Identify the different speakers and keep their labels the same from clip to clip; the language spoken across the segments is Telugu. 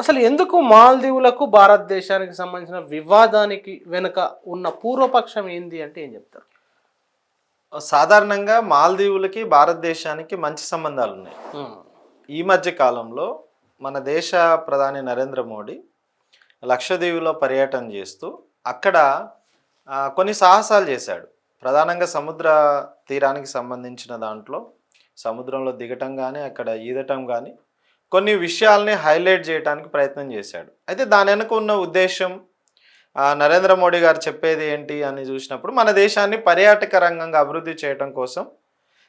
Speaker 1: అసలు ఎందుకు మాల్దీవులకు భారతదేశానికి సంబంధించిన వివాదానికి వెనుక ఉన్న పూర్వపక్షం ఏంది అంటే ఏం చెప్తారు?
Speaker 2: సాధారణంగా మాల్దీవులకి భారతదేశానికి మంచి సంబంధాలు ఉన్నాయి. ఈ మధ్య కాలంలో మన దేశ ప్రధాని నరేంద్ర మోడీ లక్షద్వీప్లో పర్యటన చేస్తూ అక్కడ కొన్ని సాహసాలు చేశాడు. ప్రధానంగా సముద్ర తీరానికి సంబంధించిన దాంట్లో సముద్రంలో దిగటం కానీ అక్కడ ఈదటం కానీ కొన్ని విషయాల్ని హైలైట్ చేయడానికి ప్రయత్నం చేశాడు. అయితే దాని వెనుక ఉన్న ఉద్దేశం నరేంద్ర మోడీ గారు చెప్పేది ఏంటి అని చూసినప్పుడు మన దేశాన్ని పర్యాటక రంగంగా అభివృద్ధి చేయడం కోసం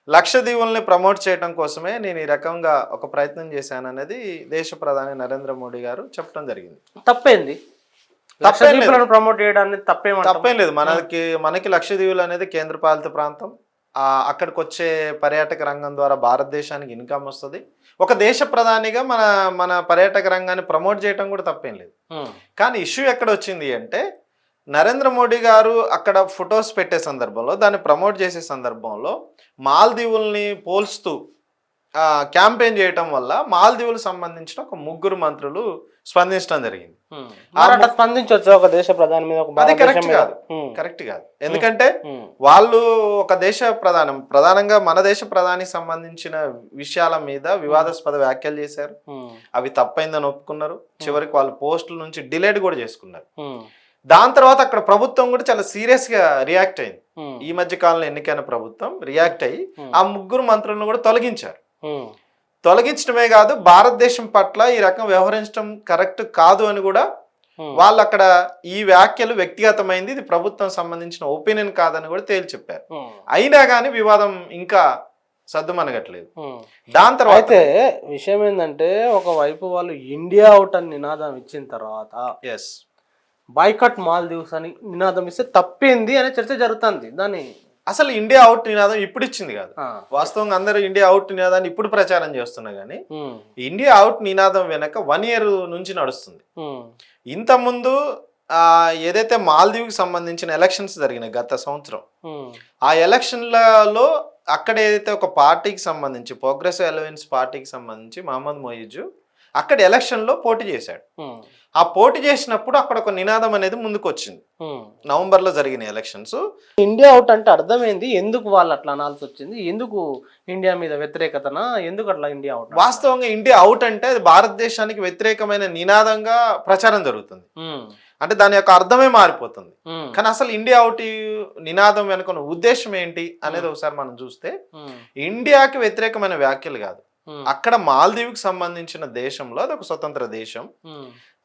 Speaker 2: లక్షద్వీపుల్ని ప్రమోట్ చేయడం కోసమే నేను ఈ రకంగా ఒక ప్రయత్నం చేశాను అనేది దేశ ప్రధాని నరేంద్ర మోడీ గారు చెప్పడం జరిగింది.
Speaker 1: తప్పేంది?
Speaker 2: తప్పేం.
Speaker 1: లక్షద్వీపులను ప్రమోట్ చేయడాన్ని తప్పేమంటాం?
Speaker 2: తప్పేం లేదు. మనకి మనకి లక్షద్వీపులు అనేది కేంద్రపాలిత ప్రాంతం. అక్కడికి వచ్చే పర్యాటక రంగం ద్వారా భారతదేశానికి ఇన్కమ్ వస్తుంది. ఒక దేశ ప్రధానిగా మన మన పర్యాటక రంగాన్ని ప్రమోట్ చేయడం కూడా తప్పేం లేదు. కానీ ఇష్యూ ఎక్కడ వచ్చింది అంటే నరేంద్ర మోడీ గారు అక్కడ ఫొటోస్ పెట్టే సందర్భంలో దాన్ని ప్రమోట్ చేసే సందర్భంలో మాల్దీవుల్ని పోల్స్తూ క్యాంపెయిన్ చేయటం వల్ల మాల్దీవులకు సంబంధించిన ఒక ముగ్గురు మంత్రులు స్పందించడం జరిగింది.
Speaker 1: స్పందించవచ్చు ఒక దేశ ప్రధాని మీద
Speaker 2: అది కరెక్ట్ కాదు. కరెక్ట్ కాదు. ఎందుకంటే వాళ్ళు ఒక దేశ ప్రధానం ప్రధానంగా మన దేశ ప్రధానికి సంబంధించిన విషయాల మీద వివాదాస్పద వ్యాఖ్యలు చేశారు. అవి తప్పైందని ఒప్పుకున్నారు. చివరికి వాళ్ళు పోస్టుల నుంచి డిలేట్ కూడా చేసుకున్నారు. దాని తర్వాత అక్కడ ప్రభుత్వం కూడా చాలా సీరియస్గా రియాక్ట్ అయింది. ఈ మధ్య కాలంలో ఎన్నికైన ప్రభుత్వం రియాక్ట్ అయ్యి. ఆ ముగ్గురు మంత్రులను కూడా తొలగించారు. తొలగించడమే కాదు భారతదేశం పట్ల ఈ రకం వ్యవహరించడం కరెక్ట్ కాదు అని కూడా. వాళ్ళు అక్కడ ఈ వ్యాఖ్యలు వ్యక్తిగతమైంది ఇది ప్రభుత్వం సంబంధించిన ఒపీనియన్ కాదని కూడా తేల్చి చెప్పారు అయినా కానీ వివాదం ఇంకా సద్దుమనగట్లేదు
Speaker 1: ఉమ్.
Speaker 2: దాని తర్వాత
Speaker 1: అయితే విషయం ఏంటంటే ఒకవైపు వాళ్ళు ఇండియా అవుట్ అని నినాదం ఇచ్చిన తర్వాత
Speaker 2: ఎస్
Speaker 1: బాయ్కట్ మాల్దీవ్స్ అని నినాదం ఇస్తే తప్పేంది అనే చర్చ జరుగుతుంది. దాన్ని
Speaker 2: అసలు ఇండియా అవుట్ నినాదం ఇప్పుడు ఇచ్చింది కాదు. వాస్తవంగా అందరూ ఇండియా అవుట్ నినాదాన్ని ఇప్పుడు ప్రచారం చేస్తున్నా
Speaker 1: ఉమ్,
Speaker 2: ఇండియా అవుట్ నినాదం వెనక వన్ ఇయర్ నుంచి నడుస్తుంది.
Speaker 1: ఉమ్,
Speaker 2: ఇంతకుముందు ఆ, ఏదైతే మాల్దీవ్కి సంబంధించిన ఎలక్షన్స్ జరిగినాయి గత సంవత్సరం ఆ ఎలక్షన్లలో అక్కడ ఏదైతే ఒక పార్టీకి సంబంధించి ప్రోగ్రెసివ్ అలవెన్స్ పార్టీకి సంబంధించి మహమ్మద్ మొయిజు అక్కడ ఎలక్షన్లో పోటీ చేశాడు. ఆ పోటీ చేసినప్పుడు అక్కడ ఒక నినాదం అనేది ముందుకు వచ్చింది
Speaker 1: ఉమ్.
Speaker 2: నవంబర్లో జరిగిన ఎలక్షన్స్.
Speaker 1: ఇండియా అవుట్ అంటే అర్థమైంది ఎందుకు వాళ్ళు అట్లా అనాల్సి వచ్చింది ఎందుకు ఇండియా మీద వ్యతిరేకతన ఎందుకు అట్లా ఇండియా అవుట్
Speaker 2: వాస్తవంగా ఇండియా అవుట్ అంటే అది భారతదేశానికి వ్యతిరేకమైన నినాదంగా ప్రచారం జరుగుతుంది. అంటే దాని యొక్క అర్థమే మారిపోతుంది. కానీ అసలు ఇండియా అవుట్ నినాదం వెనుక ఉద్దేశం ఏంటి అనేది ఒకసారి మనం చూస్తే ఇండియాకి వ్యతిరేకమైన వ్యాఖ్యలు కాదు. అక్కడ మాల్దీవ్కి సంబంధించిన దేశంలో అది ఒక స్వతంత్ర దేశం.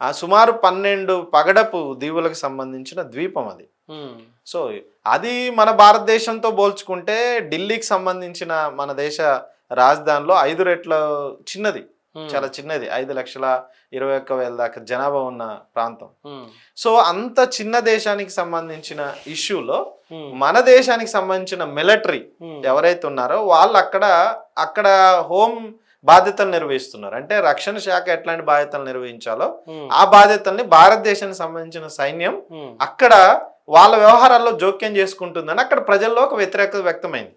Speaker 2: ఆ సుమారు పన్నెండు పగడపు దీవులకు సంబంధించిన ద్వీపం అది. సో అది మన భారతదేశంతో పోల్చుకుంటే ఢిల్లీకి సంబంధించిన మన దేశ రాజధానిలో ఐదు రెట్ల చిన్నది. చాలా చిన్నది. ఐదు లక్షల ఇరవై ఒక్క వేల దాకా జనాభా ఉన్న ప్రాంతం. సో అంత చిన్న దేశానికి సంబంధించిన ఇష్యూలో మన దేశానికి సంబంధించిన మిలిటరీ ఎవరైతే ఉన్నారో వాళ్ళు అక్కడ అక్కడ హోమ్ బాధ్యతలు నిర్వహిస్తున్నారు. అంటే రక్షణ శాఖ ఎట్లాంటి బాధ్యతలు నిర్వహించాలో ఆ బాధ్యతల్ని భారతదేశానికి సంబంధించిన సైన్యం అక్కడ వాళ్ళ వ్యవహారాల్లో జోక్యం చేసుకుంటుందని అక్కడ ప్రజల్లో ఒక వ్యతిరేకత వ్యక్తమైంది.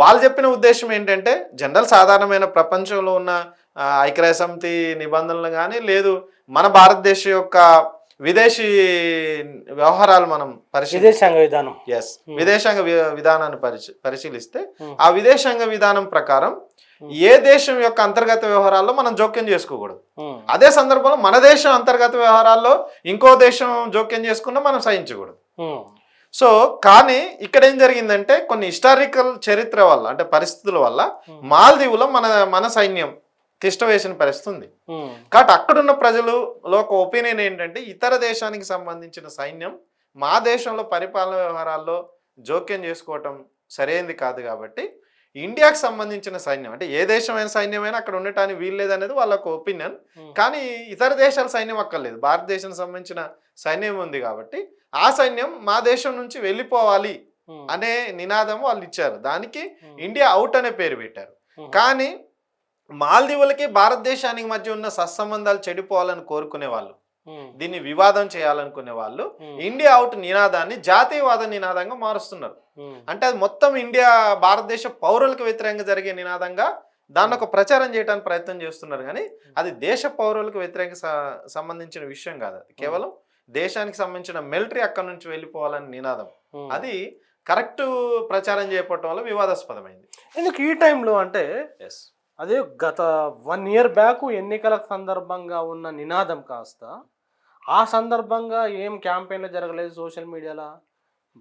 Speaker 2: వాళ్ళు చెప్పిన ఉద్దేశం ఏంటంటే జనరల్ సాధారణమైన ప్రపంచంలో ఉన్న ఐక్యరాజ్య సమితి నిబంధనలు కానీ లేదు మన భారతదేశ యొక్క విదేశీ వ్యవహారాలు మనం
Speaker 1: విదేశాంగ విధానం.
Speaker 2: ఎస్ విదేశాంగ వి- విధానాన్ని పరిశీ పరిశీలిస్తే
Speaker 1: Hmm.
Speaker 2: ఆ విదేశాంగ విధానం ప్రకారం ఏ దేశం యొక్క అంతర్గత వ్యవహారాల్లో మనం జోక్యం చేసుకోకూడదు. అదే సందర్భంలో మన దేశం అంతర్గత వ్యవహారాల్లో ఇంకో దేశం జోక్యం చేసుకున్నా మనం సహించకూడదు. సో కానీ ఇక్కడ ఏం జరిగిందంటే కొన్ని హిస్టారికల్ చరిత్ర వల్ల అంటే పరిస్థితుల వల్ల
Speaker 1: Hmm.
Speaker 2: మాల్దీవులో మన మన సైన్యం తిష్ట వేసిన పరిస్థితి ఉంది కాబట్టి అక్కడున్న ప్రజలు ఒక ఒపీనియన్ ఏంటంటే ఇతర దేశానికి సంబంధించిన సైన్యం మా దేశంలో పరిపాలన వ్యవహారాల్లో జోక్యం చేసుకోవటం సరైనది కాదు కాబట్టి ఇండియాకి సంబంధించిన సైన్యం అంటే ఏ దేశమైన సైన్యమైనా అక్కడ ఉండటానికి వీల్లేదు అనేది వాళ్ళ ఒక ఒపీనియన్. కానీ ఇతర దేశాల సైన్యం అక్కర్లేదు. భారతదేశానికి సంబంధించిన సైన్యం ఉంది కాబట్టి ఆ సైన్యం మా దేశం నుంచి వెళ్ళిపోవాలి అనే నినాదం వాళ్ళు ఇచ్చారు. దానికి ఇండియా అవుట్ అనే పేరు పెట్టారు. కానీ మాల్దీవులకి భారతదేశానికి మధ్య ఉన్న సత్సంబంధాలు చెడిపోవాలని కోరుకునే వాళ్ళు. దీన్ని వివాదం చేయాలనుకునే వాళ్ళు. ఇండియా అవుట్ నినాదాన్ని జాతీయవాద నినాదంగా మారుస్తున్నారు. అంటే అది మొత్తం ఇండియా భారతదేశ పౌరులకు వ్యతిరేకంగా జరిగే నినాదంగా దాన్ని ఒక ప్రచారం చేయడానికి ప్రయత్నం చేస్తున్నారు కానీ అది దేశ పౌరులకు వ్యతిరేక సంబంధించిన విషయం కాదు అది. కేవలం దేశానికి సంబంధించిన మిలిటరీ అక్కడి నుంచి వెళ్ళిపోవాలని నినాదం. అది కరెక్ట్ ప్రచారం చేయకపోవటం వల్ల వివాదాస్పదమైంది.
Speaker 1: ఎందుకు ఈ టైంలో అంటే
Speaker 2: ఎస్
Speaker 1: అదే గత వన్ ఇయర్ బ్యాక్ ఎన్నికల సందర్భంగా ఉన్న నినాదం కాస్త ఆ సందర్భంగా ఏం క్యాంపెయిన్లు జరగలేదు సోషల్ మీడియాలో?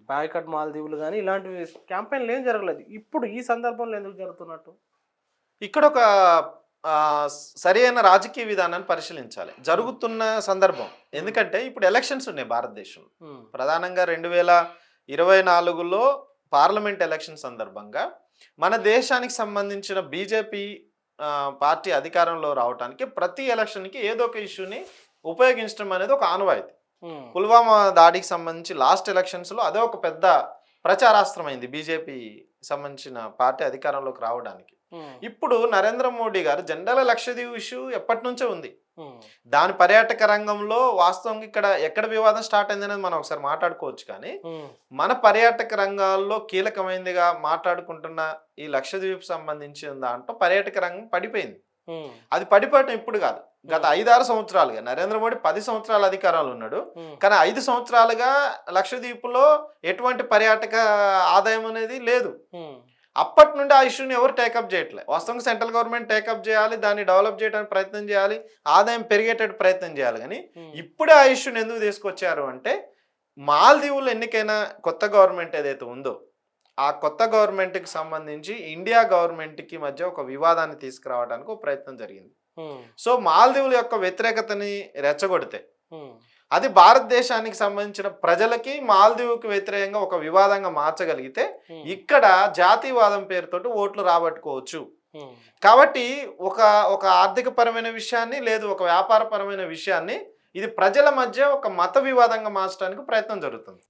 Speaker 1: బాయ్కట్ మాల్దీవులు కానీ ఇలాంటివి క్యాంపెయిన్లు ఏం జరగలేదు. ఇప్పుడు ఈ సందర్భంలో ఎందుకు జరుగుతున్నట్టు?
Speaker 2: ఇక్కడ ఒక ఆ, సరైన రాజకీయ విధానాన్ని పరిశీలించాలి. జరుగుతున్న సందర్భం. ఎందుకంటే ఇప్పుడు ఎలక్షన్స్ ఉన్నాయి భారతదేశంలో. ప్రధానంగా రెండు వేల ఇరవై నాలుగులో పార్లమెంట్ ఎలక్షన్ సందర్భంగా మన దేశానికి సంబంధించిన బీజేపీ పార్టీ అధికారంలో రావడానికి ప్రతి ఎలక్షన్కి ఏదో ఒక ఇష్యూని ఉపయోగించడం అనేది ఒక ఆనవాయితీ. పుల్వామా దాడికి సంబంధించి లాస్ట్ ఎలక్షన్స్లో అదే ఒక పెద్ద ప్రచారాస్త్రం అయింది బీజేపీ సంబంధించిన పార్టీ అధికారంలోకి రావడానికి. ఇప్పుడు నరేంద్ర మోడీ గారు జెండాల లక్షద్వీప్ ఇష్యూ ఎప్పటి నుంచో ఉంది.
Speaker 1: ఉమ్,
Speaker 2: దాని పర్యాటక రంగంలో వాస్తవంగా ఇక్కడ ఎక్కడ వివాదం స్టార్ట్ అయింది అనేది మనం ఒకసారి మాట్లాడుకోవచ్చు కానీ
Speaker 1: ఉమ్,
Speaker 2: మన పర్యాటక రంగాల్లో కీలకమైనదిగా మాట్లాడుకుంటున్న ఈ లక్షద్వీప్ సంబంధించిన దాంట్లో పర్యాటక రంగం పడిపోయింది. అది పడిపోవటం ఇప్పుడు కాదు. గత ఐదారు సంవత్సరాలుగా నరేంద్ర మోడీ పది సంవత్సరాల అధికారంలో ఉన్నాడు. కానీ ఐదు సంవత్సరాలుగా లక్షద్వీప్లో ఎటువంటి పర్యాటక ఆదాయం అనేది లేదు. అప్పటి నుండి ఆ ఇష్యూని ఎవరు టేకప్ చేయట్లేదు వాస్తవంగా సెంట్రల్ గవర్నమెంట్ టేకప్ చేయాలి దాన్ని డెవలప్ చేయడానికి ప్రయత్నం చేయాలి ఆదాయం పెరిగేటట్టు ప్రయత్నం చేయాలి. కానీ
Speaker 1: ఉమ్,
Speaker 2: ఇప్పుడే ఆ ఇష్యూని ఎందుకు తీసుకొచ్చారు అంటే మాల్దీవులు ఎన్నికైన కొత్త గవర్నమెంట్ ఏదైతే ఉందో ఆ కొత్త గవర్నమెంట్కి సంబంధించి ఇండియా గవర్నమెంట్కి మధ్య ఒక వివాదాన్ని తీసుకురావడానికి ఒక ప్రయత్నం జరిగింది.
Speaker 1: ఉమ్,
Speaker 2: సో మాల్దీవుల యొక్క వ్యతిరేకతని రెచ్చగొడితే అది భారతదేశానికి సంబంధించిన ప్రజలకి మాల్దీవుకి వ్యతిరేకంగా ఒక వివాదంగా మార్చగలిగితే ఇక్కడ జాతీయవాదం పేరుతోటి ఓట్లు రాబట్టుకోవచ్చు. కాబట్టి ఒక ఒక ఆర్థిక పరమైన విషయాన్ని లేదు ఒక వ్యాపారపరమైన విషయాన్ని ఇది ప్రజల మధ్య ఒక మత వివాదంగా మార్చడానికి ప్రయత్నం జరుగుతుంది.